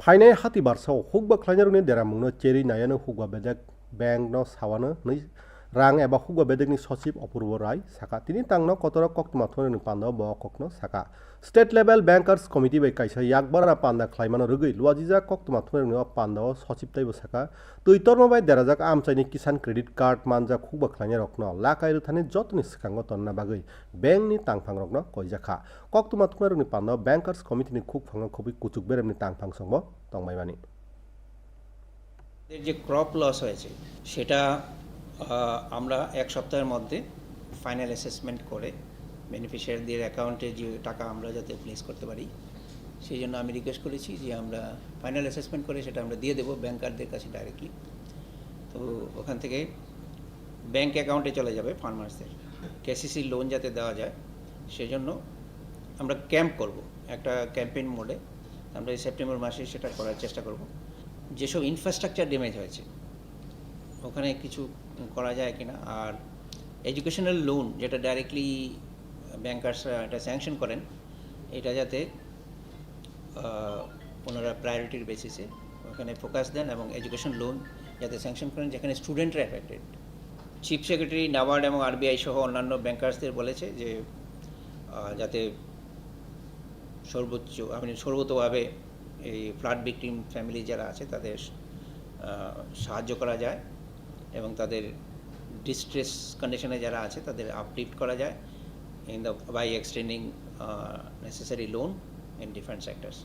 ফাইনাই হাতি বারসাও হুক বা খ্লাইনারুনি দেরামুংনো cherry নায়ানো hook বা বেজাক ব্যাংক ন সাওয়ানো रां एबा हुकबा बेदेकनि सचिब अपूर्व राय साका तिनि तांनो कतरा कक्तमा थोनो पान्दा ब कक्नो साका स्टेट लेभेल बैंकर्स कमिटि बै काइसा याकबारा पान्दा ख्लाइमानो रुगै लुवाजिजा कक्तमा थोनो पान्दा सचिब तैबो साका तुइतरमा बाय देराजाक आमचाइनि किसान क्रेडिट कार्ड मानजा हुकबा ख्लाइनाय रखनो लाकाइरु थाने जतनि सिखांगो तन्ना बागै बैंकनि तांफां रखनो कइजाखा कक्तमा थोनो पान्दा बैंकर्स कमिटिनि खुक फांगा खुबि कुचुक बेरेमनि तांफां संग तंमाइमानि এর যে ক্রপ লস হয়েছে সেটা আহ, আমরা এক সপ্তাহের মধ্যে ফাইনাল অ্যাসেসমেন্ট করে বেনিফিশিয়ারিদের অ্যাকাউন্টে যে টাকা আমরা যাতে প্লেস করতে পারি, সেই জন্য আমি রিকোয়েস্ট করেছি যে আমরা ফাইনাল অ্যাসেসমেন্ট করে সেটা আমরা দিয়ে দেবো ব্যাংকারদের কাছে ডাইরেক্টলি তো ওখান থেকে ব্যাংক অ্যাকাউন্টে চলে যাবে ফার্মার্সদের কেসিসি লোন যাতে দেওয়া যায়, সেজন্য আমরা ক্যাম্প করব একটা ক্যাম্পেইন মোডে আমরা এই সেপ্টেম্বর মাসে সেটা করার চেষ্টা করব। যেসব ইনফ্রাস্ট্রাকচার ড্যামেজ হয়েছে ওখানে কিছু করা যায় কিনা? আর এডুকেশনাল লোন যেটা ডাইরেক্টলি ব্যাংকার্সরা এটা স্যাংশন করেন, এটা যাতে ওনারা প্রায়োরিটির বেসিসে ওখানে ফোকাস দেন এবং এডুকেশন লোন যাতে স্যাংশন করেন, যেখানে স্টুডেন্টরা অ্যাফেক্টেড চিফ সেক্রেটারি নাবার্ড এবং আরবিআই সহ অন্যান্য ব্যাংকার্সদের বলেছে যে যাতে সর্বোচ্চ মানে সর্বতভাবে এই ফ্লাড ভিকটিম ফ্যামিলি যারা আছে, তাদের সাহায্য করা যায়। এবং তাদের ডিস্ট্রেস কন্ডিশনে যারা আছে, তাদের আপলিফ্ট করা যায় in the by extending necessary loan in different sectors